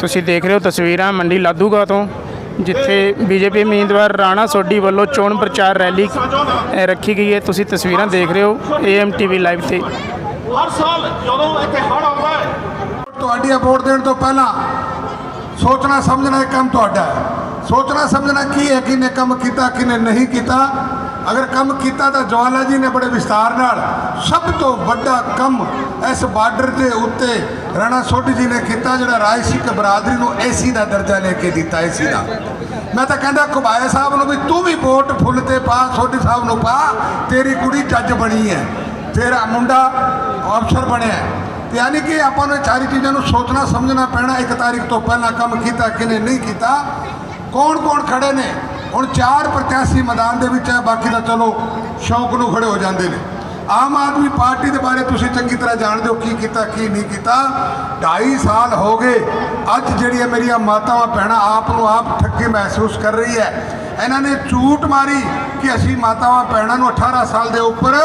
ਤੁਸੀਂ ਦੇਖ ਰਹੇ ਹੋ ਤਸਵੀਰਾਂ ਮੰਡੀ ਲਾਧੂਗਾ ਤੋਂ ਜਿੱਥੇ ਬੀਜੇਪੀ ਉਮੀਦਵਾਰ ਰਾਣਾ ਸੋਢੀ ਵੱਲੋਂ ਚੋਣ ਪ੍ਰਚਾਰ ਰੈਲੀ ਰੱਖੀ ਗਈ ਹੈ। ਤੁਸੀਂ ਤਸਵੀਰਾਂ ਦੇਖ ਰਹੇ ਹੋ ਏਐਮ ਟੀਵੀ ਲਾਈਵ ਤੇ। ਹਰ ਸਾਲ ਜਦੋਂ ਇੱਥੇ ਹੜ੍ਹ ਆਉਂਦਾ ਹੈ ਤੁਹਾਡੀਆਂ ਵੋਟ ਦੇਣ ਤੋਂ ਪਹਿਲਾਂ ਸੋਚਣਾ ਸਮਝਣਾ ਇਹ ਕੰਮ ਤੁਹਾਡਾ ਹੈ। ਸੋਚਣਾ ਸਮਝਣਾ ਕੀ ਹੈ ਕਿਨੇ ਕੰਮ ਕੀਤਾ ਕਿਨੇ ਨਹੀਂ ਕੀਤਾ। ਅਗਰ ਕੰਮ ਕੀਤਾ ਤਾਂ ਜਵਾਲਾ ਜੀ ਨੇ ਬੜੇ ਵਿਸਤਾਰ ਨਾਲ ਸਭ ਤੋਂ ਵੱਡਾ ਕੰਮ ਇਸ ਬਾਰਡਰ ਦੇ ਉੱਤੇ ਰਾਣਾ ਸੋਢੀ ਜੀ ਨੇ ਕੀਤਾ, ਜਿਹੜਾ ਰਾਜ ਸਿੱਖ ਬਰਾਦਰੀ ਨੂੰ ਏਸੀ ਦਾ ਦਰਜਾ ਲੈ ਕੇ ਦਿੱਤਾ ਏਸੀ ਦਾ। ਮੈਂ ਤਾਂ ਕਹਿੰਦਾ ਕੁਬਾਇਆ ਸਾਹਿਬ ਨੂੰ ਵੀ ਤੂੰ ਵੀ ਵੋਟ ਫੁੱਲ ਤੇ ਪਾ, ਸੋਢੀ ਸਾਹਿਬ ਨੂੰ ਪਾ, ਤੇਰੀ ਕੁੜੀ ਜੱਜ ਬਣੀ ਹੈ। ਤੇਰਾ ਮੁੰਡਾ ਅਫਸਰ ਬਣਿਆ। ਯਾਨੀ ਕਿ ਆਪਾਂ ਨੂੰ ਇਹ ਸਾਰੀ ਚੀਜ਼ਾਂ ਨੂੰ ਸੋਚਣਾ, ਸਮਝਣਾ ਪੈਣਾ, ਇੱਕ ਤਾਰੀਖ ਤੋਂ ਪਹਿਲਾਂ ਕੰਮ ਕੀਤਾ ਕਿਨੇ ਨਹੀਂ ਕੀਤਾ। ਕੌਣ ਕੌਣ ਖੜੇ ਨੇ? ਹੁਣ ਚਾਰ ਪ੍ਰਤਿਆਸ਼ੀ ਮੈਦਾਨ ਦੇ ਵਿੱਚ ਹੈ, ਬਾਕੀ ਤਾਂ ਚਲੋ ਸ਼ੌਂਕ ਨੂੰ ਖੜੇ ਹੋ ਜਾਂਦੇ ਨੇ। ਆਮ ਆਦਮੀ ਪਾਰਟੀ ਦੇ ਬਾਰੇ ਤੁਸੀਂ ਚੰਗੀ ਤਰ੍ਹਾਂ ਜਾਣਦੇ ਹੋ ਕੀ ਕੀਤਾ, ਕੀ ਨਹੀਂ ਕੀਤਾ। 2.5 ਸਾਲ ਹੋ ਗਏ, ਅੱਜ ਜਿਹੜੀਆਂ ਮੇਰੀਆਂ ਮਾਤਾਵਾਂ, ਭੈਣਾਂ ਆਪ ਨੂੰ ਆਪ ਠੱਗੀ ਮਹਿਸੂਸ ਕਰ ਰਹੀ ਹੈ। ਇਹਨਾਂ ਨੇ ਝੂਠ ਮਾਰੀ ਕਿ ਅਸੀਂ ਮਾਤਾਵਾਂ, ਭੈਣਾਂ ਨੂੰ 18 ਸਾਲ ਦੇ ਉੱਪਰ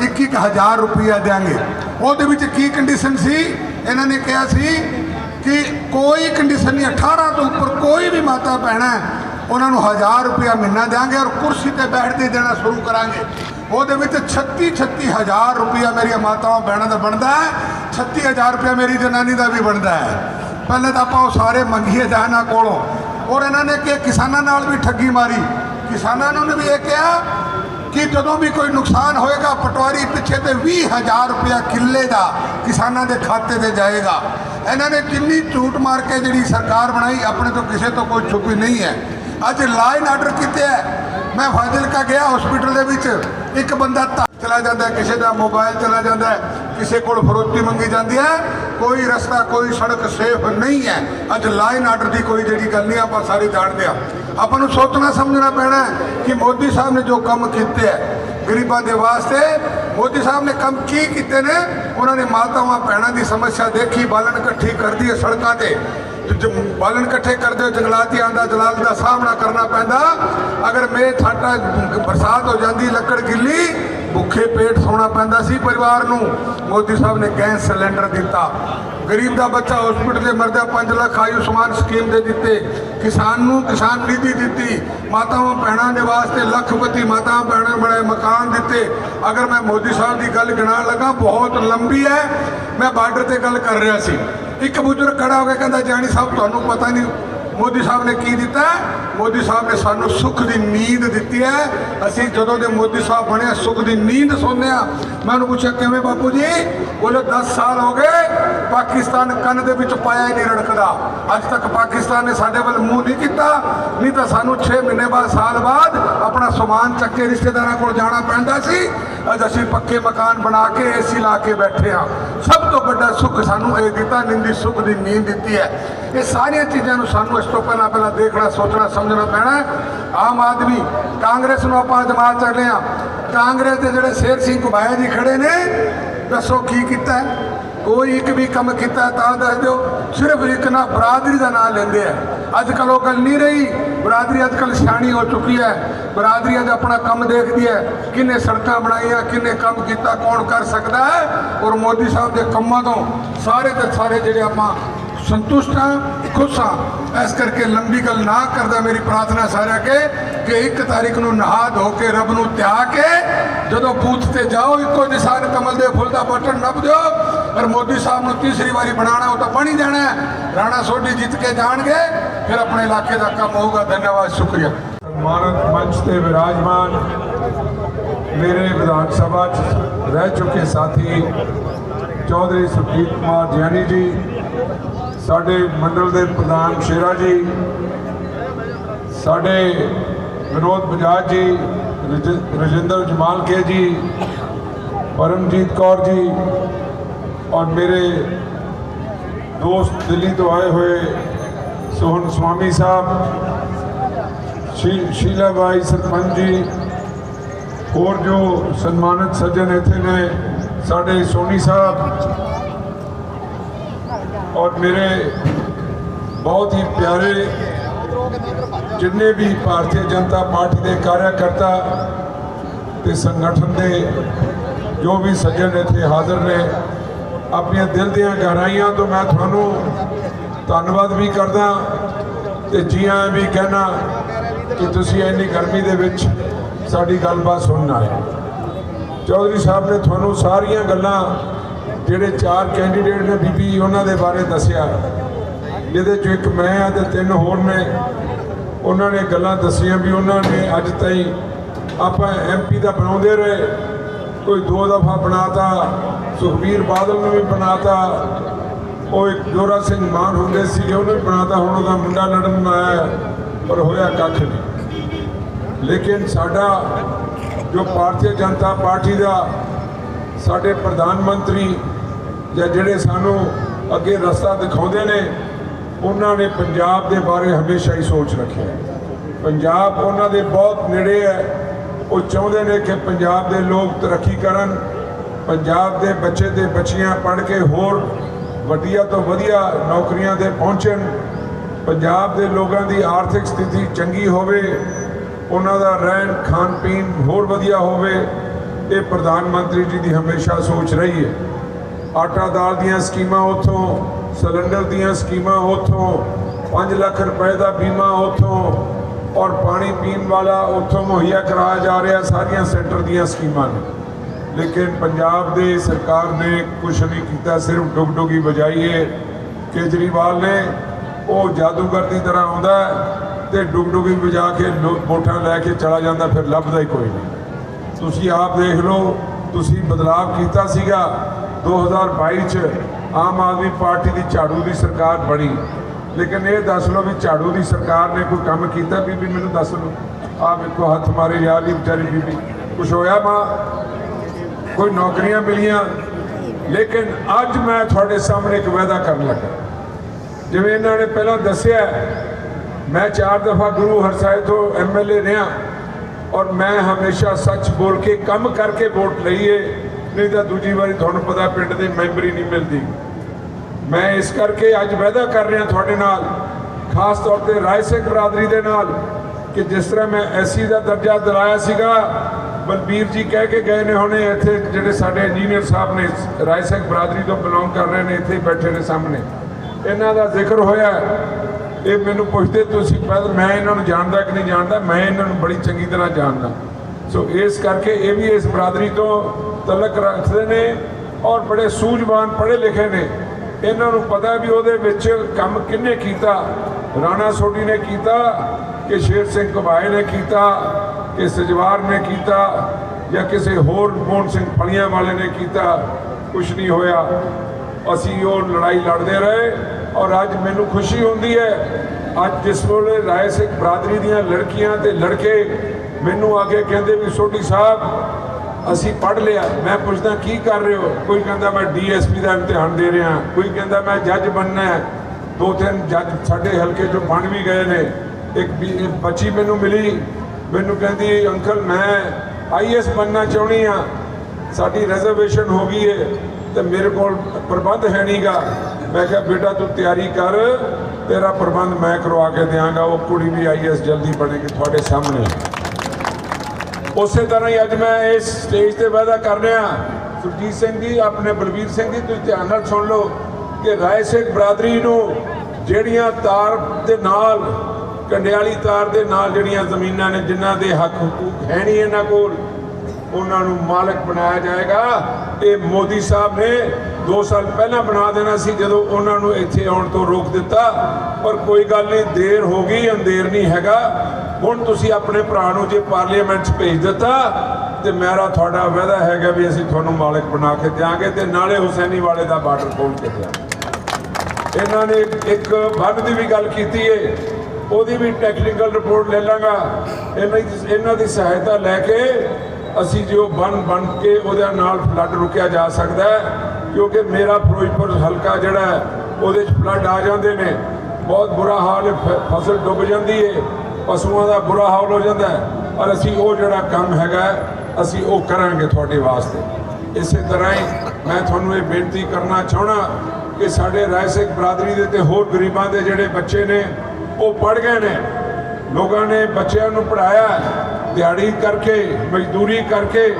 21000 ਰੁਪਇਆ ਦੇਾਂਗੇ ਉਹਦੇ ਵਿੱਚ ਕੀ ਕੰਡੀਸ਼ਨ ਸੀ? ਇਹਨਾਂ ਨੇ ਕਿਹਾ ਸੀ ਕਿ ਕੋਈ ਕੰਡੀਸ਼ਨ ਨਹੀਂ 18 ਤੋਂ ਉੱਪਰ ਕੋਈ ਵੀ ਮਾਤਾ, ਭੈਣਾਂ ਉਹਨਾਂ ਨੂੰ 1000 ਰੁਪਇਆ ਮਹੀਨਾ ਦੇਾਂਗੇ ਔਰ ਕੁਰਸੀ ਤੇ ਬੈਠਦੇ ਦੇਣਾ ਸ਼ੁਰੂ ਕਰਾਂਗੇ। ਉਹਦੇ ਵਿੱਚ 36 36000 ਰੁਪਇਆ ਮੇਰੀਆਂ ਮਾਤਾਵਾਂ ਬਹਿਣਾਂ ਦਾ ਬਣਦਾ ਹੈ। 36000 ਰੁਪਇਆ ਮੇਰੀ ਜਨਾਨੀ ਦਾ ਵੀ ਬਣਦਾ ਹੈ। ਪਹਿਲੇ ਤਾਂ ਆਪਾਂ ਉਹ ਸਾਰੇ ਮੰਗੀਏ ਜਾਣਾ ਕੋਲੋਂ। ਔਰ ਇਹਨਾਂ ਨੇ ਕਿ ਕਿਸਾਨਾਂ ਨਾਲ ਵੀ ਠੱਗੀ ਮਾਰੀ। ਕਿਸਾਨਾਂ ਨੂੰ ਵੀ ਇਹ ਕਿਹਾ ਕਿ ਜਦੋਂ ਵੀ ਕੋਈ ਨੁਕਸਾਨ ਹੋਏਗਾ, ਪਟਵਾਰੀ ਪਿੱਛੇ ਤੇ 20000 ਰੁਪਇਆ ਕਿੱਲੇ ਦਾ ਕਿਸਾਨਾਂ ਦੇ ਖਾਤੇ ਤੇ ਜਾਏਗਾ। ਇਹਨਾਂ ਨੇ ਕਿੰਨੀ ਝੂਠ ਮਾਰ ਕੇ ਜਿਹੜੀ ਸਰਕਾਰ ਬਣਾਈ, ਆਪਣੇ ਤੋਂ ਕਿਸੇ ਤੋਂ ਕੋਈ ਛੁਪੀ ਨਹੀਂ ਹੈ। ਅੱਜ ਲਾਈਨ ਆਰਡਰ ਕੀਤੇ ਹੈ ਮੈਂ ਫਾਜ਼ਿਲਕਾ ਗਿਆ ਹਸਪੀਟਲ ਦੇ ਵਿੱਚ। ਇੱਕ ਬੰਦਾ ਚਲਾ ਜਾਂਦਾ ਕਿਸੇ ਦਾ ਮੋਬਾਈਲ ਚਲਾ ਜਾਂਦਾ ਕਿਸੇ ਕੋਲ ਫਰੋਤੀ ਮੰਗੀ ਜਾਂਦੀ ਹੈ। ਕੋਈ ਰਸਤਾ, ਕੋਈ ਸੜਕ ਸੇਫ ਨਹੀਂ ਹੈ। ਅੱਜ ਲਾਈਨ ਆਰਡਰ ਦੀ ਕੋਈ ਜਿਹੜੀ ਗੱਲ ਨਹੀਂ, ਆਪਾਂ ਸਾਰੇ ਜਾਣਦੇ ਆ ਆਪਾਂ ਨੂੰ ਸੋਚਣਾ, ਸਮਝਣਾ ਪੈਣਾ ਕਿ ਮੋਦੀ ਸਾਹਿਬ ਨੇ ਜੋ ਕੰਮ ਕੀਤੇ ਹੈ ਗਰੀਬਾਂ ਦੇ ਵਾਸਤੇ, ਮੋਦੀ ਸਾਹਿਬ ਨੇ ਕੰਮ ਕੀ ਕੀਤੇ ਨੇ? ਉਹਨਾਂ ਨੇ ਮਾਤਾਵਾਂ, ਭੈਣਾਂ ਦੀ ਸਮੱਸਿਆ ਦੇਖੀ, ਬਾਲਣ ਇਕੱਠੀ ਕਰਦੀ ਹੈ ਸੜਕਾਂ ਤੇ। ਬਾਲਣ ਇਕੱਠੇ ਕਰਦੇ ਹੋ ਜੰਗਲਾਤੀ ਆਂਦਾ ਜਲਾਲ ਦਾ ਸਾਹਮਣਾ ਕਰਨਾ ਪੈਂਦਾ। ਅਗਰ ਮੇ ਛਾਟਾ ਬਰਸਾਤ ਹੋ ਜਾਂਦੀ, ਲੱਕੜ ਗਿੱਲੀ, ਭੁੱਖੇ ਪੇਟ ਸੌਣਾ ਪੈਂਦਾ ਸੀ ਪਰਿਵਾਰ ਨੂੰ। ਮੋਦੀ ਸਾਹਿਬ ਨੇ ਗੈਸ ਸਿਲੰਡਰ ਦਿੱਤਾ। ਗਰੀਬ ਦਾ ਬੱਚਾ ਹਸਪੀਟਲ ਦੇ ਮਰਦਾ 5 ਲੱਖ ਆਯੁਸ਼ਮਾਨ ਸਕੀਮ ਦੇ ਦਿੱਤੇ। ਕਿਸਾਨ ਨੂੰ ਕਿਸਾਨ ਨੀਤੀ ਦਿੱਤੀ। ਮਾਤਾਵਾਂ ਭੈਣਾਂ ਦੇ ਵਾਸਤੇ ਲੱਖਪਤੀ ਮਾਤਾਵਾਂ ਭੈਣਾਂ ਨੂੰ ਬੜੇ ਮਕਾਨ ਦਿੱਤੇ। ਅਗਰ ਮੈਂ ਮੋਦੀ ਸਾਹਿਬ ਦੀ ਗੱਲ ਗਿਣਾਉਣ ਲੱਗਾ, ਬਹੁਤ ਲੰਬੀ ਹੈ। ਮੈਂ ਬਾਰਡਰ ਤੇ ਗੱਲ ਕਰ ਰਿਹਾ ਸੀ। ਇੱਕ ਬਜ਼ੁਰਗ ਖੜਾ ਹੋ ਕੇ ਕਹਿੰਦਾ ਜਾਣੀ ਸਾਹਿਬ ਤੁਹਾਨੂੰ ਪਤਾ ਨਹੀਂ ਮੋਦੀ ਸਾਹਿਬ ਨੇ ਕੀ ਦਿੱਤਾ? ਮੋਦੀ ਸਾਹਿਬ ਨੇ ਸਾਨੂੰ ਸੁੱਖ ਦੀ ਨੀਂਦ ਦਿੱਤੀ ਹੈ। ਅਸੀਂ ਜਦੋਂ ਦੇ ਮੋਦੀ ਸਾਹਿਬ ਬਣੇ ਸੁੱਖ ਦੀ ਨੀਂਦ ਸੌਂਦੇ ਆ ਮੈਂ ਉਹਨੂੰ ਪੁੱਛਿਆ, ਕਿਵੇਂ ਬਾਪੂ ਜੀ? ਬੋਲੇ 10 ਸਾਲ ਹੋ ਗਏ, ਪਾਕਿਸਤਾਨ ਕੰਨ ਦੇ ਵਿੱਚ ਪਾਇਆ ਹੀ ਨਹੀਂ ਰੜਕਦਾ। ਅੱਜ ਤੱਕ ਪਾਕਿਸਤਾਨ ਨੇ ਸਾਡੇ ਵੱਲ ਮੂੰਹ ਨਹੀਂ ਕੀਤਾ। ਨਹੀਂ ਤਾਂ ਸਾਨੂੰ 6 ਮਹੀਨੇ ਬਾਅਦ, ਸਾਲ ਬਾਅਦ ਆਪਣਾ ਸਮਾਨ ਚੱਕੇ ਰਿਸ਼ਤੇਦਾਰਾਂ ਕੋਲ ਜਾਣਾ ਪੈਂਦਾ ਸੀ। ਅੱਜ ਅਸੀਂ ਪੱਕੇ ਮਕਾਨ ਬਣਾ ਕੇ, ਏਸੀ ਲਾ ਕੇ ਬੈਠੇ ਆ ਸਭ ਤੋਂ ਵੱਡਾ ਸੁੱਖ ਸਾਨੂੰ ਇਹ ਦਿੱਤਾ, ਨਿੰਦੀ ਸੁੱਖ ਦੀ ਨੀਂਦ ਦਿੱਤੀ ਹੈ। ਇਹ ਸਾਰੀਆਂ ਚੀਜ਼ਾਂ ਨੂੰ ਸਾਨੂੰ ਇਸ ਪਹਿਲਾਂ ਦੇਖਣਾ, ਸੋਚਣਾ, ਸਮਝਣਾ ਪੈਣਾ ਆਮ ਆਦਮੀ, ਕਾਂਗਰਸ ਨੂੰ ਆਪਾਂ ਜਮਾਤ ਚੱਲੇ ਆ ਕਾਂਗਰਸ ਦੇ ਜਿਹੜੇ ਸ਼ੇਰ ਸਿੰਘ ਘੁਬਾਇਆ ਜੀ ਖੜੇ ਨੇ, ਦੱਸੋ ਕੀ ਕੀਤਾ ਕੋਈ ਇੱਕ ਵੀ ਕੰਮ ਕੀਤਾ ਤਾਂ ਦੱਸ ਦਿਓ। ਸਿਰਫ ਇੱਕ ਨਾ, ਬਰਾਦਰੀ ਦਾ ਨਾਮ ਲੈਂਦੇ ਆ। ਅੱਜ ਕੱਲ੍ਹ ਉਹ ਗੱਲ ਨਹੀਂ ਰਹੀ। ਬਰਾਦਰੀ ਅੱਜ ਕੱਲ੍ਹ ਸਿਆਣੀ ਹੋ ਚੁੱਕੀ ਹੈ। ਬਰਾਦਰੀ ਅੱਜ ਆਪਣਾ ਕੰਮ ਦੇਖਦੀ ਹੈ। ਕਿੰਨੇ ਸੜਕਾਂ ਬਣਾਈਆਂ, ਕਿੰਨੇ ਕੰਮ ਕੀਤਾ, ਕੌਣ ਕਰ ਸਕਦਾ ਹੈ? ਔਰ ਮੋਦੀ ਸਾਹਿਬ ਦੇ ਕੰਮਾਂ ਤੋਂ ਸਾਰੇ ਤੇ ਸਾਰੇ ਜਿਹੜੇ ਆਪਾਂ ਸੰਤੁਸ਼ਟ ਹਾਂ, ਖੁਸ਼ ਹਾਂ। ਇਸ ਕਰਕੇ ਲੰਬੀ ਗੱਲ ਨਾ ਕਰਦਾ ਮੇਰੀ ਪ੍ਰਾਰਥਨਾ ਸਾਰਿਆਂ ਕੇ ਕਿ ਇੱਕ ਤਾਰੀਖ ਨੂੰ ਨਹਾ ਧੋ ਕੇ ਰੱਬ ਨੂੰ ਧਿਆ ਕੇ ਜਦੋਂ ਬੂਥ ਤੇ ਜਾਓ, ਇੱਕੋ ਨਿਸ਼ਾਨ ਕਮਲ ਦੇ ਫੁੱਲ ਦਾ ਬਟਨ ਨੱਪ ਦਿਓ। ਔਰ ਮੋਦੀ ਸਾਹਿਬ ਨੂੰ ਤੀਸਰੀ ਵਾਰੀ ਬਣਾਉਣਾ, ਉਹ ਤਾਂ ਬਣ ਹੀ ਰਾਣਾ ਸੋਢੀ ਜਿੱਤ ਕੇ ਜਾਣਗੇ, ਫਿਰ ਆਪਣੇ ਇਲਾਕੇ ਦਾ ਕੰਮ ਹੋਊਗਾ। ਧੰਨਵਾਦ, ਸ਼ੁਕਰੀਆ। ਸਨਮਾਨਿਤ ਮੰਚ ਤੇ ਵਿਰਾਜਮਾਨ ਮੇਰੇ ਵਿਧਾਨ ਸਭਾ 'ਚ ਰਹਿ ਚੁੱਕੇ ਸਾਥੀ ਚੌਧਰੀ ਸੁਖਜੀਤ ਕੁਮਾਰ ਜਿਆਨੀ ਜੀ ਸਾਡੇ ਮੰਡਲ ਦੇ ਪ੍ਰਧਾਨ ਸ਼ੇਰਾ ਜੀ, ਸਾਡੇ ਵਿਨੋਦ ਬਜਾਜ ਜੀ, ਰਜ- ਰਜਿੰਦਰ ਜਮਾਲ ਕੇ ਜੀ, ਪਰਮਜੀਤ ਕੌਰ ਜੀ ਔਰ ਮੇਰੇ ਦੋਸਤ ਦਿੱਲੀ ਤੋਂ ਆਏ ਹੋਏ ਸੋਹਨ ਸਵਾਮੀ ਸਾਹਿਬ, ਸ਼ੀ- ਸ਼ੀਲਾ ਬਾਈ ਸਰਪੰਚ ਜੀ, ਹੋਰ ਜੋ ਸਨਮਾਨਿਤ ਸੱਜਣ ਇੱਥੇ ਨੇ, ਸਾਡੇ ਸੋਨੀ ਸਾਹਿਬ ਔਰ ਮੇਰੇ ਬਹੁਤ ਹੀ ਪਿਆਰੇ ਜਿੰਨੇ ਵੀ ਭਾਰਤੀ ਜਨਤਾ ਪਾਰਟੀ ਦੇ ਕਾਰਿਆਕਰਤਾ ਤੇ ਸੰਗਠਨ ਦੇ ਜੋ ਵੀ ਸੱਜਣ ਇੱਥੇ ਹਾਜ਼ਰ ਨੇ, ਆਪਣੀਆਂ ਦਿਲ ਦੀਆਂ ਗਹਿਰਾਈਆਂ ਤੋਂ ਮੈਂ ਤੁਹਾਨੂੰ ਧੰਨਵਾਦ ਵੀ ਕਰਦਾ ਤੇ ਜੀਆਂ ਵੀ ਕਹਿਣਾ ਕਿ ਤੁਸੀਂ ਇੰਨੀ ਗਰਮੀ ਦੇ ਵਿੱਚ ਸਾਡੀ ਗੱਲਬਾਤ ਸੁਣਨ ਆਏ ਚੌਧਰੀ ਸਾਹਿਬ ਨੇ ਤੁਹਾਨੂੰ ਸਾਰੀਆਂ ਗੱਲਾਂ ਜਿਹੜੇ ਚਾਰ ਕੈਂਡੀਡੇਟ ਨੇ ਬੀਬੀ ਉਹਨਾਂ ਦੇ ਬਾਰੇ ਦੱਸਿਆ। ਜਿਹਦੇ ਚੋਂ ਇੱਕ ਮੈਂ ਆ ਤੇ ਤਿੰਨ ਹੋਰ ਨੇ। ਉਹਨਾਂ ਨੇ ਗੱਲਾਂ ਦੱਸੀਆਂ ਵੀ ਉਹਨਾਂ ਨੇ ਅੱਜ ਤਾਈਂ ਆਪਾਂ ਐਮਪੀ ਦਾ ਬਣਾਉਂਦੇ ਰਹੇ। ਕੋਈ ਦੋ ਦਫਾ ਬਣਾਤਾ, ਸੁਖਬੀਰ ਬਾਦਲ ਨੂੰ ਵੀ ਬਣਾਤਾ। ਉਹ ਇੱਕ ਜੋਰਾ ਸਿੰਘ ਮਾਨ ਹੁੰਦੇ ਸੀਗੇ, ਉਹਨੂੰ ਵੀ ਬਣਾਤਾ, ਹੁਣ ਉਹਦਾ ਮੁੰਡਾ ਲੜਨ ਆਇਆ ਪਰ ਹੋਇਆ ਕੱਖ ਨਹੀਂ। ਲੇਕਿਨ ਸਾਡਾ ਜੋ ਭਾਰਤੀ ਜਨਤਾ ਪਾਰਟੀ ਦਾ ਸਾਡੇ ਪ੍ਰਧਾਨ ਮੰਤਰੀ ਜਾਂ ਜਿਹੜੇ ਸਾਨੂੰ ਅੱਗੇ ਰਸਤਾ ਦਿਖਾਉਂਦੇ ਨੇ, ਉਹਨਾਂ ਨੇ ਪੰਜਾਬ ਦੇ ਬਾਰੇ ਹਮੇਸ਼ਾ ਹੀ ਸੋਚ ਰੱਖਿਆ ਪੰਜਾਬ ਉਹਨਾਂ ਦੇ ਬਹੁਤ ਨੇੜੇ ਹੈ। ਉਹ ਚਾਹੁੰਦੇ ਨੇ ਕਿ ਪੰਜਾਬ ਦੇ ਲੋਕ ਤਰੱਕੀ ਕਰਨ, ਪੰਜਾਬ ਦੇ ਬੱਚੇ ਤੇ ਬੱਚੀਆਂ ਪੜ੍ਹ ਕੇ ਹੋਰ ਵਧੀਆ ਤੋਂ ਵਧੀਆ ਨੌਕਰੀਆਂ ਤੇ ਪਹੁੰਚਣ, ਪੰਜਾਬ ਦੇ ਲੋਕਾਂ ਦੀ ਆਰਥਿਕ ਸਥਿਤੀ ਚੰਗੀ ਹੋਵੇ, ਉਹਨਾਂ ਦਾ ਰਹਿਣ ਖਾਣ ਪੀਣ ਹੋਰ ਵਧੀਆ ਹੋਵੇ, ਇਹ ਪ੍ਰਧਾਨ ਮੰਤਰੀ ਜੀ ਦੀ ਹਮੇਸ਼ਾ ਸੋਚ ਰਹੀ ਹੈ। ਆਟਾ ਦਾਲ ਦੀਆਂ ਸਕੀਮਾਂ ਉੱਥੋਂ, ਸਿਲੰਡਰ ਦੀਆਂ ਸਕੀਮਾਂ ਉੱਥੋਂ 5 ਲੱਖ ਰੁਪਏ ਦਾ ਬੀਮਾ ਉੱਥੋਂ ਔਰ ਪਾਣੀ ਪੀਣ ਵਾਲਾ ਉੱਥੋਂ ਮੁਹੱਈਆ ਕਰਾਇਆ ਜਾ ਰਿਹਾ ਸਾਰੀਆਂ ਸੈਂਟਰ ਦੀਆਂ ਸਕੀਮਾਂ ਨੇ। ਲੇਕਿਨ ਪੰਜਾਬ ਦੇ ਸਰਕਾਰ ਨੇ ਕੁਝ ਨਹੀਂ ਕੀਤਾ, ਸਿਰਫ ਡੁਗਡੁਗੀ ਵਜਾਈ ਹੈ ਕੇਜਰੀਵਾਲ ਨੇ ਉਹ ਜਾਦੂਗਰ ਦੀ ਤਰ੍ਹਾਂ ਆਉਂਦਾ ਹੈ ਤੇ ਡੁਗਡੁਗੀ ਵਜਾ ਕੇ ਲੋ- ਵੋਟਾਂ ਲੈ ਕੇ ਚਲਾ ਜਾਂਦਾ, ਫਿਰ ਲੱਭਦਾ ਹੀ ਕੋਈ ਨਹੀਂ। ਤੁਸੀਂ ਆਪ ਦੇਖ ਲਓ, ਤੁਸੀਂ ਬਦਲਾਵ ਕੀਤਾ ਸੀਗਾ 2022 ਚ ਆਮ ਆਦਮੀ ਪਾਰਟੀ ਦੀ ਝਾੜੂ ਦੀ ਸਰਕਾਰ ਬਣੀ। ਲੇਕਿਨ ਇਹ ਦੱਸ ਲਓ ਵੀ ਝਾੜੂ ਦੀ ਸਰਕਾਰ ਨੇ ਕੋਈ ਕੰਮ ਕੀਤਾ? ਬੀਬੀ, ਮੈਨੂੰ ਦੱਸ ਲਓ। ਆਪ ਇੱਕੋ ਹੱਥ ਮਾਰੇ ਯਾਰ ਦੀ ਵਿਚਾਰੀ ਬੀਬੀ। ਕੁਛ ਹੋਇਆ ਮਾਂ? ਕੋਈ ਨੌਕਰੀਆਂ ਮਿਲੀਆਂ? ਲੇਕਿਨ ਅੱਜ ਮੈਂ ਤੁਹਾਡੇ ਸਾਹਮਣੇ ਇੱਕ ਵਾਅਦਾ ਕਰਨ ਲੱਗਾ। ਜਿਵੇਂ ਇਹਨਾਂ ਨੇ ਪਹਿਲਾਂ ਦੱਸਿਆ, ਮੈਂ ਚਾਰ ਦਫਾ ਗੁਰੂ ਹਰਸਾਏ ਤੋਂ ਐਮਐਲਏ ਰਿਹਾ ਔਰ ਮੈਂ ਹਮੇਸ਼ਾ ਸੱਚ ਬੋਲ ਕੇ ਕੰਮ ਕਰਕੇ ਵੋਟ ਲਈਏ। ਨਹੀਂ ਤਾਂ ਦੂਜੀ ਵਾਰੀ ਤੁਹਾਨੂੰ ਪਤਾ ਪਿੰਡ ਦੇ ਮੈਂਬਰ ਹੀ ਨਹੀਂ ਮਿਲਦੀ। ਮੈਂ ਇਸ ਕਰਕੇ ਅੱਜ ਵਾਅਦਾ ਕਰ ਰਿਹਾ ਤੁਹਾਡੇ ਨਾਲ, ਖਾਸ ਤੌਰ ਤੇ ਰਾਏ ਸਿੰਘ ਬਰਾਦਰੀ ਦੇ ਨਾਲ, ਕਿ ਜਿਸ ਤਰ੍ਹਾਂ ਮੈਂ ਐਸੀ ਦਾ ਦਰਜਾ ਦਿਲਾਇਆ ਸੀਗਾ, ਬਲਬੀਰ ਜੀ ਕਹਿ ਕੇ ਗਏ ਨੇ ਹੁਣੇ ਇੱਥੇ, ਜਿਹੜੇ ਸਾਡੇ ਇੰਜੀਨੀਅਰ ਸਾਹਿਬ ਨੇ, ਰਾਏ ਸਿੰਘ ਬਰਾਦਰੀ ਤੋਂ ਬਿਲੋਂਗ ਕਰ ਰਹੇ ਨੇ, ਇੱਥੇ ਬੈਠੇ ਨੇ ਸਾਹਮਣੇ। ਇਹਨਾਂ ਦਾ ਜ਼ਿਕਰ ਹੋਇਆ, ਇਹ ਮੈਨੂੰ ਪੁੱਛਦੇ ਤੁਸੀਂ ਪਹਿਲਾਂ, ਮੈਂ ਇਹਨਾਂ ਨੂੰ ਜਾਣਦਾ ਕਿ ਨਹੀਂ ਜਾਣਦਾ, ਮੈਂ ਇਹਨਾਂ ਨੂੰ ਬੜੀ ਚੰਗੀ ਤਰ੍ਹਾਂ ਜਾਣਦਾ। ਸੋ ਇਸ ਕਰਕੇ ਇਹ ਵੀ ਇਸ ਬਰਾਦਰੀ ਤੋਂ ਤਲਕ ਰੱਖਦੇ ਨੇ ਔਰ ਬੜੇ ਸੂਝਵਾਨ, ਪੜ੍ਹੇ ਲਿਖੇ ਨੇ। ਇਹਨਾਂ ਨੂੰ ਪਤਾ ਵੀ ਉਹਦੇ ਵਿੱਚ ਕੰਮ ਕਿੰਨੇ ਕੀਤਾ। ਰਾਣਾ ਸੋਢੀ ਨੇ ਕੀਤਾ, ਕਿ ਸ਼ੇਰ ਸਿੰਘ ਘਬਾਏ ਨੇ ਕੀਤਾ, ਕਿ ਸਜਵਾਰ ਨੇ ਕੀਤਾ, ਜਾਂ ਕਿਸੇ ਹੋਰ ਮੋਹਨ ਸਿੰਘ ਫਲੀਆਂ ਵਾਲੇ ਨੇ ਕੀਤਾ। ਕੁਝ ਨਹੀਂ ਹੋਇਆ। ਅਸੀਂ ਉਹ ਲੜਾਈ ਲੜਦੇ ਰਹੇ ਔਰ ਅੱਜ ਮੈਨੂੰ ਖੁਸ਼ੀ ਹੁੰਦੀ ਹੈ। ਅੱਜ ਜਿਸ ਵੇਲੇ ਰਾਏ ਸਿੰਘ ਬਰਾਦਰੀ ਦੀਆਂ ਲੜਕੀਆਂ ਤੇ ਲੜਕੇ ਮੈਨੂੰ ਆ ਕੇ ਕਹਿੰਦੇ ਵੀ ਸੋਢੀ ਸਾਹਿਬ, ਅਸੀਂ ਪੜ੍ਹ ਲਿਆ। ਮੈਂ ਪੁੱਛਦਾ, ਕੀ ਕਰ ਰਹੇ ਹੋ? ਕੋਈ ਕਹਿੰਦਾ, ਮੈਂ ਡੀਐਸਪੀ ਦਾ ਇਮਤਿਹਾਨ ਦੇ ਰਿਹਾ। ਕੋਈ ਕਹਿੰਦਾ, ਮੈਂ ਜੱਜ ਬਣਨਾ ਹੈ। ਦੋ ਤਿੰਨ ਜੱਜ ਸਾਡੇ ਹਲਕੇ ਚੋਂ ਬਣ ਵੀ ਗਏ ਨੇ। ਇੱਕ ਵੀ- ਬੱਚੀ ਮੈਨੂੰ ਮਿਲੀ। ਮੈਨੂੰ ਕਹਿੰਦੀ, ਅੰਕਲ, ਮੈਂ ਆਈਐਸ ਬਣਨਾ ਚਾਹੁੰਦੀ ਆ ਸਾਡੀ ਰਿਜ਼ਰਵੇਸ਼ਨ ਹੋ ਗਈ ਹੈ ਤੇ ਮੇਰੇ ਕੋਲ ਪ੍ਰਬੰਧ ਹੈ ਨਹੀਂਗਾ ਮੈਂ ਕਿਹਾ, ਬੇਟਾ, ਤੂੰ ਤਿਆਰੀ ਕਰ। ਤੇਰਾ ਪ੍ਰਬੰਧ ਮੈਂ ਕਰਵਾ ਕੇ ਦਿਆਂਗਾ। ਉਹ ਕੁੜੀ ਵੀ ਆਈਐਸ ਜਲਦੀ ਬਣੇਗੀ ਤੁਹਾਡੇ ਸਾਹਮਣੇ। ਉਸੇ ਤਰ੍ਹਾਂ ਹੀ ਅੱਜ ਮੈਂ ਇਸ ਸਟੇਜ ਤੇ ਵਾਅਦਾ ਕਰ ਰਿਹਾ ਸੁਰਜੀਤ ਸਿੰਘ ਜੀ, ਆਪਣੇ ਬਲਬੀਰ ਸਿੰਘ ਜੀ, ਤੁਸੀਂ ਧਿਆਨ ਨਾਲ ਸੁਣ ਲਓ ਕਿ ਰਾਏ ਸਿੰਘ ਬਰਾਦਰੀ ਨੂੰ ਜਿਹੜੀਆਂ ਤਾਰ ਦੇ ਨਾਲ, ਕੰਡਿਆਲੀ ਤਾਰ ਦੇ ਨਾਲ ਜਿਹੜੀਆਂ ਜ਼ਮੀਨਾਂ ਨੇ, ਜਿਨ੍ਹਾਂ ਦੇ ਹੱਕ ਹਕੂਕ ਹੈ ਨਹੀਂ ਇਹਨਾਂ ਕੋਲ, ਉਹਨਾਂ ਨੂੰ ਮਾਲਕ ਬਣਾਇਆ ਜਾਏਗਾ। ਇਹ ਮੋਦੀ ਸਾਹਿਬ ਨੇ 2 ਸਾਲ ਪਹਿਲਾਂ ਬਣਾ ਦੇਣਾ ਸੀ, ਜਦੋਂ ਉਹਨਾਂ ਨੂੰ ਇੱਥੇ ਆਉਣ ਤੋਂ ਰੋਕ ਦਿੱਤਾ। ਪਰ ਕੋਈ ਗੱਲ ਨਹੀਂ, ਦੇਰ ਹੋ ਗਈ, ਅੰਧੇਰ ਨਹੀਂ ਹੈਗਾ। ਹੁਣ ਤੁਸੀਂ ਆਪਣੇ ਭਰਾ ਨੂੰ ਜੇ ਪਾਰਲੀਮੈਂਟ 'ਚ ਭੇਜ ਦਿੱਤਾ, ਤੇ ਮੇਰਾ ਤੁਹਾਡਾ ਵਾਅਦਾ ਹੈਗਾ ਵੀ ਅਸੀਂ ਤੁਹਾਨੂੰ ਮਾਲਕ ਬਣਾ ਕੇ ਦਿਆਂਗੇ ਤੇ ਨਾਲੇ ਹੁਸੈਨੀ ਵਾਲੇ ਦਾ ਬਾਰਡਰ ਖੋਲ ਕੇ ਦਿਆਂਗੇ। ਇਹਨਾਂ ਨੇ ਇੱਕ ਬੰਦ ਦੀ ਵੀ ਗੱਲ ਕੀਤੀ ਏ, ਉਹਦੀ ਵੀ ਟੈਕਨੀਕਲ ਰਿਪੋਰਟ ਲੈ ਲਾਂਗਾ। ਇਹਨਾਂ ਦੀ ਇਹਨਾਂ ਦੀ ਸਹਾਇਤਾ ਲੈ ਕੇ ਅਸੀਂ ਜੋ ਬਨ ਬਣ ਕੇ ਉਹਦੇ ਨਾਲ ਫਲੱਡ ਰੁਕਿਆ ਜਾ ਸਕਦਾ ਕਿਉਂਕਿ ਮੇਰਾ ਫਿਰੋਜ਼ਪੁਰ ਹਲਕਾ ਜਿਹੜਾ ਉਹਦੇ 'ਚ ਫਲੱਡ ਆ ਜਾਂਦੇ ਨੇ। ਬਹੁਤ ਬੁਰਾ ਹਾਲ ਹੈ, ਫ- ਫਸਲ ਡੁੱਬ ਜਾਂਦੀ ਹੈ ਪਸ਼ੂਆਂ ਦਾ ਬੁਰਾ ਹਾਲ ਹੋ ਜਾਂਦਾ ਹੈ ਔਰ ਅਸੀਂ ਉਹ ਜਿਹੜਾ ਕੰਮ ਹੈਗਾ ਅਸੀਂ ਉਹ ਕਰਾਂਗੇ ਤੁਹਾਡੇ ਵਾਸਤੇ। ਇਸੇ ਤਰ੍ਹਾਂ ਹੀ ਮੈਂ ਤੁਹਾਨੂੰ ਇਹ ਬੇਨਤੀ ਕਰਨਾ ਚਾਹਣਾ ਕਿ ਸਾਡੇ ਰਾਏ ਸਿੰਘ ਬਰਾਦਰੀ ਦੇ ਤੇ ਹੋਰ ਗਰੀਬਾਂ ਦੇ ਜਿਹੜੇ ਬੱਚੇ ਨੇ, ਉਹ ਪੜ ਗਏ ਨੇ। ਲੋਕਾਂ ਨੇ ਬੱਚਿਆਂ ਨੂੰ ਪੜਾਇਆ ਦਿਹਾੜੀ ਕਰਕੇ, ਮਜ਼ਦੂਰੀ ਕਰਕੇ,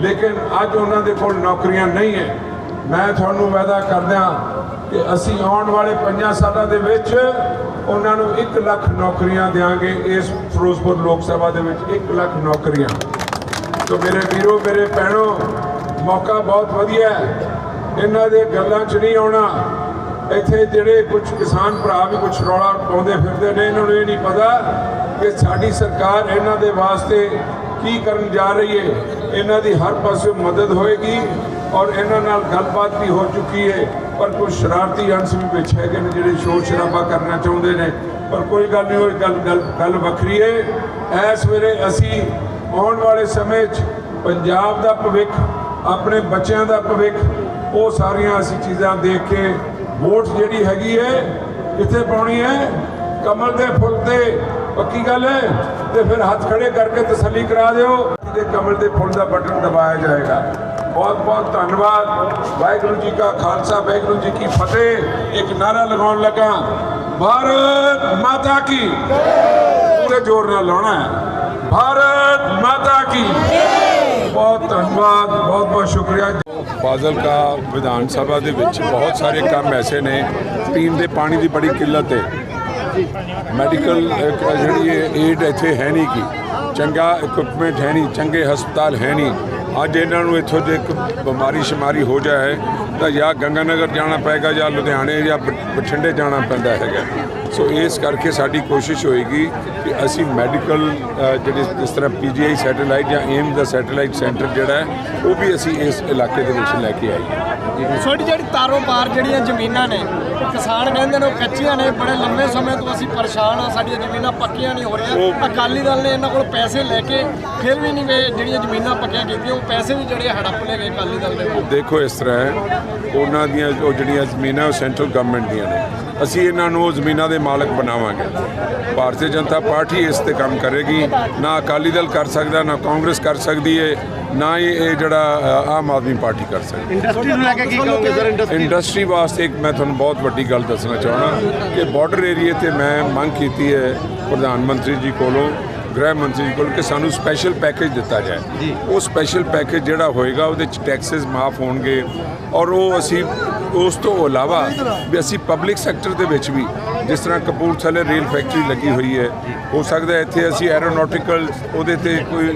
ਲੇਕਿਨ ਅੱਜ ਉਹਨਾਂ ਦੇ ਕੋਲ ਨੌਕਰੀਆਂ ਨਹੀਂ ਹੈ। ਮੈਂ ਤੁਹਾਨੂੰ ਵਾਅਦਾ ਕਰਦਾ ਕਿ ਕਿ ਅਸੀਂ ਆਉਣ ਵਾਲੇ 5 ਸਾਲਾਂ ਦੇ ਵਿੱਚ ਉਹਨਾਂ ਨੂੰ 1 ਲੱਖ ਨੌਕਰੀਆਂ ਦੇਵਾਂਗੇ ਇਸ ਫਿਰੋਜ਼ਪੁਰ ਲੋਕ ਸਭਾ ਦੇ ਵਿੱਚ 1 ਲੱਖ ਨੌਕਰੀਆਂ। ਤੋ ਮੇਰੇ ਵੀਰੋ, ਮੇਰੇ ਭੈਣੋ, ਮੌਕਾ ਬਹੁਤ ਵਧੀਆ ਹੈ। ਇਹਨਾਂ ਦੇ ਗੱਲਾਂ 'ਚ ਨਹੀਂ ਆਉਣਾ। ਇੱਥੇ ਜਿਹੜੇ ਕੁਝ ਕਿਸਾਨ ਭਰਾ ਵੀ ਕੁਝ ਰੌਲਾ ਪਾਉਂਦੇ ਫਿਰਦੇ ਨੇ, ਇਹਨਾਂ ਨੂੰ ਇਹ ਨਹੀਂ ਪਤਾ ਕਿ ਸਾਡੀ ਸਰਕਾਰ ਇਹਨਾਂ ਦੇ ਵਾਸਤੇ ਕੀ ਕਰਨ ਜਾ ਰਹੀ ਹੈ। ਇਹਨਾਂ ਦੀ ਹਰ ਪਾਸੇ ਮਦਦ ਹੋਏਗੀ। ਔਰ ਇਹਨਾਂ ਨਾਲ ਗੱਲਬਾਤ ਵੀ ਹੋ ਚੁੱਕੀ ਹੈ। ਪਰ ਕੁਝ ਸ਼ਰਾਰਤੀ ਅੰਸ਼ ਵੀ ਵਿੱਚ ਹੈਗੇ ਨੇ ਜਿਹੜੇ ਸ਼ੋਰ ਸ਼ਰਾਬਾ ਕਰਨਾ ਚਾਹੁੰਦੇ ਨੇ। ਪਰ ਕੋਈ ਗੱਲ ਨਹੀਂ ਹੋਈ ਗੱਲ ਗੱਲ ਗੱਲ ਵੱਖਰੀ ਹੈ। ਇਸ ਵੇਲੇ ਅਸੀਂ ਆਉਣ ਵਾਲੇ ਸਮੇਂ 'ਚ ਪੰਜਾਬ ਦਾ ਭਵਿੱਖ, ਆਪਣੇ ਬੱਚਿਆਂ ਦਾ ਭਵਿੱਖ, ਉਹ ਸਾਰੀਆਂ ਅਸੀਂ ਚੀਜ਼ਾਂ ਦੇਖ ਕੇ ਵੋਟ ਜਿਹੜੀ ਹੈਗੀ ਹੈ, ਕਿੱਥੇ ਪਾਉਣੀ ਹੈ? ਕਮਲ ਦੇ ਫੁੱਲ ਤੇ ਪੱਕੀ ਗੱਲ ਹੈ? ਤੇ ਫਿਰ ਹੱਥ ਖੜੇ ਕਰਕੇ ਤਸੱਲੀ ਕਰਾ ਦਿਓ। ਕਿ ਕਮਲ ਦੇ ਫੁੱਲ ਦਾ ਬਟਨ ਦਬਾਇਆ ਜਾਏਗਾ। ਬਹੁਤ ਬਹੁਤ ਧੰਨਵਾਦ। ਵਾਹਿਗੁਰੂ ਜੀ ਕਾ ਖਾਲਸਾ, ਵਾਹਿਗੁਰੂ ਜੀ ਕੀ ਫਤਿਹ। ਇੱਕ ਨਾਰਾ ਲਗਾਉਣ ਲੱਗਾ, ਭਾਰਤ ਮਾਤਾ ਕੀ। ਪੂਰੇ ਜ਼ੋਰ ਨਾਲ ਲਾਉਣਾ ਹੈ। ਭਾਰਤ ਮਾਤਾ ਕੀ। ਬਹੁਤ ਧੰਨਵਾਦ, ਬਹੁਤ ਬਹੁਤ ਸ਼ੁਕਰੀਆ। ਫਾਜ਼ਿਲਕਾ ਵਿਧਾਨ ਸਭਾ ਦੇ ਵਿੱਚ ਬਹੁਤ ਸਾਰੇ ਕੰਮ ਐਸੇ ਨੇ, ਪੀਣ ਦੇ ਪਾਣੀ ਦੀ ਬੜੀ ਕਿੱਲਤ ਹੈ ਮੈਡੀਕਲ ਜਿਹੜੀ ਏਡ ਇੱਥੇ ਹੈ ਨਹੀਂ ਕੀ ਚੰਗਾ ਇਕਵਿਪਮੈਂਟ ਹੈ ਨਹੀਂ, ਚੰਗੇ ਹਸਪਤਾਲ ਹੈ ਨਹੀਂ। ਅੱਜ ਇਹਨਾਂ ਨੂੰ ਇੱਥੋਂ ਜੇ ਇੱਕ ਬਿਮਾਰੀ ਸ਼ਮਾਰੀ ਹੋ ਜਾਏ ਤਾਂ ਜਾਂ ਗੰਗਾਨਗਰ ਜਾਣਾ ਪਏਗਾ ਜਾਂ ਲੁਧਿਆਣੇ ਜਾਂ ਬਠਿੰਡੇ ਜਾਣਾ ਪੈਂਦਾ ਹੈਗਾ। ਸੋ ਇਸ ਕਰਕੇ ਸਾਡੀ ਕੋਸ਼ਿਸ਼ ਹੋਏਗੀ ਕਿ ਅਸੀਂ ਮੈਡੀਕਲ ਜਿਹੜੇ ਜਿਸ ਤਰ੍ਹਾਂ ਪੀਜੀਆਈ ਸੈਟੇਲਾਈਟ ਜਾਂ ਏਮ ਦਾ ਸੈਟੇਲਾਈਟ ਸੈਂਟਰ ਜਿਹੜਾ ਹੈ ਉਹ ਵੀ ਅਸੀਂ ਇਸ ਇਲਾਕੇ ਦੇ ਵਿੱਚ ਲੈ ਕੇ ਆਈਏ। ਛੋਟੀ ਜਿਹੜੀ ਤਾਰੋਂ ਪਾਰ ਜਿਹੜੀਆਂ ਜ਼ਮੀਨਾਂ ਨੇ ਕਿਸਾਨ ਕਹਿੰਦੇ ਨੇ ਉਹ ਕੱਚੀਆਂ ਨੇ ਬੜੇ ਲੰਮੇ ਸਮੇਂ ਤੋਂ ਅਸੀਂ ਪਰੇਸ਼ਾਨ ਆ ਸਾਡੀਆਂ ਜ਼ਮੀਨਾਂ ਪੱਕੀਆਂ ਨਹੀਂ ਹੋ ਰਹੀਆਂ। ਅਕਾਲੀ ਦਲ ਨੇ ਇਹਨਾਂ ਕੋਲ ਪੈਸੇ ਲੈ ਕੇ ਫਿਰ ਵੀ ਨਹੀਂ ਜਿਹੜੀਆਂ ਜ਼ਮੀਨਾਂ ਪੱਕੀਆਂ ਕੀਤੀਆਂ ਉਹ ਪੈਸੇ ਵੀ ਜਿਹੜੇ ਹੜੱਪ ਲੈ ਗਏ ਅਕਾਲੀ ਦਲ ਦੇ ਦੇਖੋ ਇਸ ਤਰ੍ਹਾਂ ਉਹਨਾਂ ਦੀਆਂ ਉਹ ਜਿਹੜੀਆਂ ਜ਼ਮੀਨਾਂ ਉਹ ਸੈਂਟਰਲ ਗਵਰਨਮੈਂਟ ਦੀਆਂ ਨੇ। ਅਸੀਂ ਇਹਨਾਂ ਨੂੰ ਜ਼ਮੀਨਾਂ ਦੇ ਮਾਲਕ ਬਣਾਵਾਂਗੇ। ਭਾਰਤੀ ਜਨਤਾ ਪਾਰਟੀ ਇਸ ਤੇ ਕੰਮ ਕਰੇਗੀ। ਨਾ ਅਕਾਲੀ ਦਲ ਕਰ ਸਕਦਾ ਨਾ ਕਾਂਗਰਸ ਕਰ ਸਕਦੀ ਹੈ ਨਾ ਹੀ ਇਹ ਜਿਹੜਾ ਆਮ ਆਦਮੀ ਪਾਰਟੀ ਕਰ ਸਕਦੀ। ਇੰਡਸਟਰੀ ਨੂੰ ਲੈ ਕੇ ਕੀ ਕਹੋਗੇ ਸਰ ਇੰਡਸਟਰੀ ਇੰਡਸਟਰੀ ਵਾਸਤੇ ਇੱਕ ਮੈਂ ਤੁਹਾਨੂੰ ਬਹੁਤ ਵੱਡੀ ਗੱਲ ਦੱਸਣਾ ਚਾਹਣਾ ਕਿ ਬਾਰਡਰ ਏਰੀਏ ਤੇ ਮੈਂ ਮੰਗ ਕੀਤੀ ਹੈ ਪ੍ਰਧਾਨ ਮੰਤਰੀ ਜੀ ਕੋਲੋਂ ਗ੍ਰਹਿ ਮੰਤਰੀ ਜੀ ਕੋਲ ਕਿ ਸਾਨੂੰ ਸਪੈਸ਼ਲ ਪੈਕੇਜ ਦਿੱਤਾ ਜਾਏ। ਉਹ ਸਪੈਸ਼ਲ ਪੈਕੇਜ ਜਿਹੜਾ ਹੋਏਗਾ ਉਹਦੇ ਚ ਟੈਕਸਸ ਮਾਫ ਹੋਣਗੇ ਔਰ ਉਹ ਅਸੀਂ ਉਸ ਤੋਂ ਇਲਾਵਾ ਵੀ ਅਸੀਂ ਪਬਲਿਕ ਸੈਕਟਰ ਦੇ ਵਿੱਚ ਵੀ ਜਿਸ ਤਰ੍ਹਾਂ ਕਪੂਰਥਲੇ ਰੇਲ ਫੈਕਟਰੀ ਲੱਗੀ ਹੋਈ ਹੈ ਹੋ ਸਕਦਾ ਇੱਥੇ ਅਸੀਂ ਐਰੋਨੋਟਿਕਲ ਉਹਦੇ ਤੇ ਕੋਈ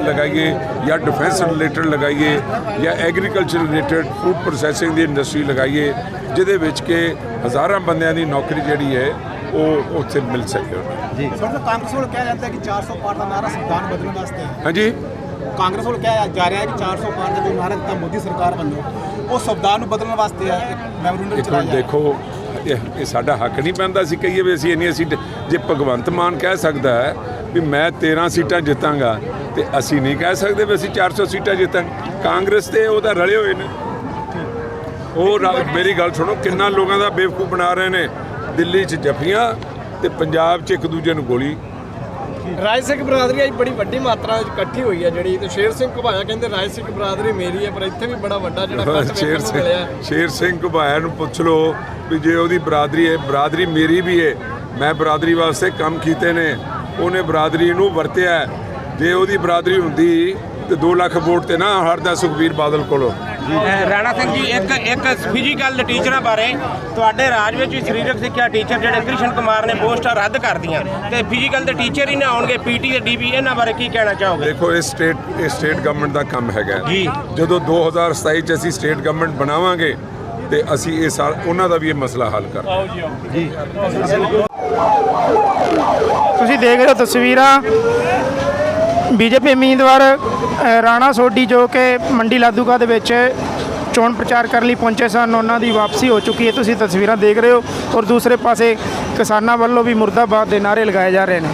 ਲਗਾਈਏ ਜਾਂ ਡਿਫੈਂਸ ਰਿਲੇਟਡ ਲਗਾਈਏ ਜਾਂ ਐਗਰੀਕਲਚਰ ਰਿਲੇਟਡ ਫੂਡ ਪ੍ਰੋਸੈਸਿੰਗ ਦੀ ਇੰਡਸਟਰੀ ਲਗਾਈਏ ਜਿਹਦੇ ਵਿੱਚ ਕਿ ਹਜ਼ਾਰਾਂ ਬੰਦਿਆਂ ਦੀ ਨੌਕਰੀ ਜਿਹੜੀ ਹੈ ਉਹ ਉੱਥੇ ਮਿਲ ਸਕੇ ਨੂੰ। ਸਰ ਤਾਂ ਕਾਂਗਰਸ ਵੱਲੋਂ ਕਿਹਾ ਜਾਂਦਾ ਕਿ 400 ਪਾਰ ਦਾ ਨਾਰਾ ਸੰਵਿਧਾਨ ਬਦਲਣ ਵਾਸਤੇ ਹੈ। ਹਾਂਜੀ ਕਾਂਗਰਸ ਵੱਲੋਂ ਕਿਹਾ ਜਾ ਰਿਹਾ ਹੈ ਕਿ 400 ਪਾਰ ਦਾ ਜੋ ਨਾਰਾ ਦਿੱਤਾ ਮੋਦੀ ਸਰਕਾਰ ਵੱਲੋਂ ਉਹ ਸੰਵਿਧਾਨ ਨੂੰ ਬਦਲਣ ਵਾਸਤੇ ਇੱਕ ਮੈਮੋਰੰਡਮ ਇੱਕ ਚਲਾਇਆ ਮਿੰਟ। ਦੇਖੋ ਇਹ ਇਹ ਸਾਡਾ ਹੱਕ ਨਹੀਂ ਪੈਂਦਾ ਅਸੀਂ ਕਹੀਏ ਵੀ ਅਸੀਂ ਇੰਨੀ ਅਸੀਂ ਜੇ ਭਗਵੰਤ ਮਾਨ ਕਹਿ ਸਕਦਾ ਹੈ ਵੀ ਮੈਂ 13 ਸੀਟਾਂ ਜਿੱਤਾਂਗਾ ਤੇ ਅਸੀਂ ਨਹੀਂ ਕਹਿ ਸਕਦੇ ਵੀ ਅਸੀਂ 400 ਸੀਟਾਂ ਜਿੱਤਾਂਗੇ। ਕਾਂਗਰਸ ਤੇ ਉਹਦਾ ਰਲੇ ਹੋਏ ਨੇ। ਉਹ ਰਾ- ਮੇਰੀ ਗੱਲ ਸੁਣੋ ਕਿੰਨਾ ਲੋਕਾਂ ਦਾ ਬੇਵਕੂਫ ਬਣਾ ਰਹੇ ਨੇ। ਦਿੱਲੀ 'ਚ ਜੱਫੀਆਂ ਤੇ ਪੰਜਾਬ 'ਚ ਇੱਕ ਦੂਜੇ ਨੂੰ ਗੋਲੀ। ਰਾਜ ਸਿੰਘ ਬਰਾਦਰੀ ਅੱਜ ਬੜੀ ਵੱਡੀ ਮਾਤਰਾ ਵਿੱਚ ਇਕੱਠੀ ਹੋਈ ਹੈ ਜਿਹੜੀ ਤੇ ਸ਼ੇਰ ਸਿੰਘ ਘੁਬਾਇਆ ਕਹਿੰਦੇ ਰਾਜ ਸਿੰਘ ਬਰਾਦਰੀ ਮੇਰੀ ਹੈ ਪਰ ਇੱਥੇ ਵੀ ਬੜਾ ਵੱਡਾ ਜਿਹੜਾ ਇਕੱਠ ਸ਼ੇਰ ਵੇਖਣ ਨੂੰ ਮਿਲਿਆ ਸ਼ੇਰ ਸਿੰਘ ਘੁਬਾਇਆ ਨੂੰ ਪੁੱਛ ਲਓ ਵੀ ਜੇ ਉਹਦੀ ਬਰਾਦਰੀ ਹੈ ਬਰਾਦਰੀ ਮੇਰੀ ਵੀ ਹੈ ਮੈਂ ਬਰਾਦਰੀ ਵਾਸਤੇ ਕੰਮ ਕੀਤੇ ਨੇ ਉਹਨੇ ਬਰਾਦਰੀ ਨੂੰ ਵਰਤਿਆ ਹੈ। ਜੇ ਉਹਦੀ ਬਰਾਦਰੀ ਹੁੰਦੀ ਤੇ 2 ਲੱਖ ਵੋਟ ਤੇ ਨਾ ਹਰਦਾ ਸੁਖਬੀਰ ਬਾਦਲ ਕੋਲੋਂ ਰਾਣਾ ਸਿੰਘ ਜੀ ਇੱਕ ਇੱਕ ਫਿਜ਼ੀਕਲ ਟੀਚਰਾਂ ਬਾਰੇ ਤੁਹਾਡੇ ਰਾਜ ਵਿੱਚ ਵੀ ਸਰੀਰਕ ਸਿੱਖਿਆ ਟੀਚਰ ਜਿਹੜੇ ਕ੍ਰਿਸ਼ਨ ਕੁਮਾਰ ਨੇ ਪੋਸਟਾਂ ਰੱਦ ਕਰਤੀਆਂ ਤੇ ਫਿਜ਼ੀਕਲ ਦੇ ਟੀਚਰ ਹੀ ਨਾ ਆਉਣਗੇ ਪੀਟੀ ਤੇ ਡੀਬੀ ਇਹਨਾਂ ਬਾਰੇ ਕੀ ਕਹਿਣਾ ਚਾਹੋਗੇ? ਦੇਖੋ ਇਹ ਸਟੇਟ ਇਹ ਸਟੇਟ ਗਵਰਨਮੈਂਟ ਦਾ ਕੰਮ ਹੈਗਾ। ਜੀ। ਜਦੋਂ 2027 ਚ ਅਸੀਂ ਸਟੇਟ ਗਵਰਨਮੈਂਟ ਬਣਾਵਾਂਗੇ ਤੇ ਅਸੀਂ ਇਹ ਸਾਰ ਉਹਨਾਂ ਦਾ ਵੀ ਇਹ ਮਸਲਾ ਹੱਲ ਕਰਾਂਗੇ ਤੁਸੀਂ ਦੇਖ ਰਹੇ ਹੋ ਤਸਵੀਰਾਂ। ਬੀਜੇਪੀ ਉਮੀਦਵਾਰ ਰਾਣਾ ਸੋਢੀ ਜੋ ਕਿ ਮੰਡੀ ਲਾਦੂਗਾ ਦੇ ਵਿੱਚ ਚੋਣ ਪ੍ਰਚਾਰ ਕਰਨ ਲਈ ਪਹੁੰਚੇ ਸਨ, ਉਹਨਾਂ ਦੀ ਵਾਪਸੀ ਹੋ ਚੁੱਕੀ ਹੈ। ਤੁਸੀਂ ਤਸਵੀਰਾਂ ਦੇਖ ਰਹੇ ਹੋ ਔਰ ਦੂਸਰੇ ਪਾਸੇ ਕਿਸਾਨਾਂ ਵੱਲੋਂ ਵੀ ਮੁਰਦਾਬਾਦ ਦੇ ਨਾਅਰੇ ਲਗਾਏ ਜਾ ਰਹੇ ਨੇ।